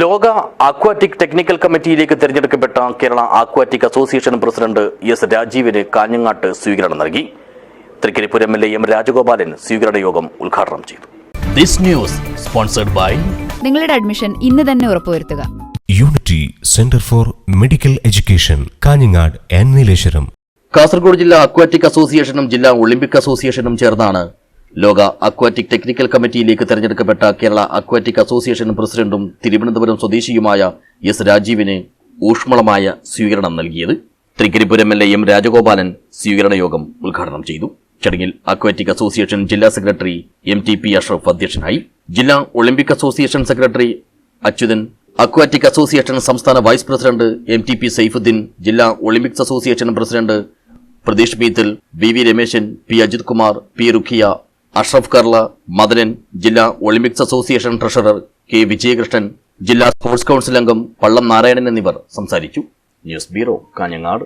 ലോക aquatic technical കമ്മിറ്റിയിലേക്ക് തിരഞ്ഞെടുക്കപ്പെട്ട Kerala aquatic association president S രാജീവിന് കാഞ്ഞങ്ങാട്ട് സ്വീകരണം നൽകി. Thrikaripur M L A M Rajagopalan സ്വീകരണ യോഗം ഉദ്ഘാടനം ചെയ്തു. This news sponsored by നിങ്ങളുടെ അഡ്മിഷൻ ഇന്ന് തന്നെ ഉറപ്പുവരുത്തുക. Unity centre for medical education Kanhangad and Nileshwaram. Kasaragod ജില്ലാ അക്വാറ്റിക് അസോസിയേഷനും ജില്ലാ ഒളിമ്പിക് അസോസിയേഷനും ചേർന്നാണ് ലോക അക്വാറ്റിക് ടെക്നിക്കൽ കമ്മിറ്റിയിലേക്ക് തെരഞ്ഞെടുക്കപ്പെട്ട കേരള അക്വാറ്റിക് അസോസിയേഷൻ പ്രസിഡന്റും തിരുവനന്തപുരം സ്വദേശിയുമായ എസ് രാജീവിന് ഊഷ്മളമായ സ്വീകരണം നൽകിയത്. തൃക്കരിപ്പുരം എൽ എം രാജഗോപാലൻ സ്വീകരണ യോഗം ഉദ്ഘാടനം ചെയ്തു. ചടങ്ങിൽ അക്വാറ്റിക് അസോസിയേഷൻ ജില്ലാ secretary M T P Ashraf അധ്യക്ഷനായി. ജില്ലാ Olympic association secretary Achuthan aquatic association സംസ്ഥാന vice president M T P Saifuddin ജില്ലാ Olympics association president Pratheesh Meethal V V Rameshan P Ajith Kumar P Rukhiya Ashraf Karla Madanan ജില്ലാ Olympics association treasurer K Vijayakrishnan ജില്ലാ sports council അംഗം പള്ളം നാരായണൻ എന്നിവർ സംസാരിച്ചു. News bureau Kanhangad.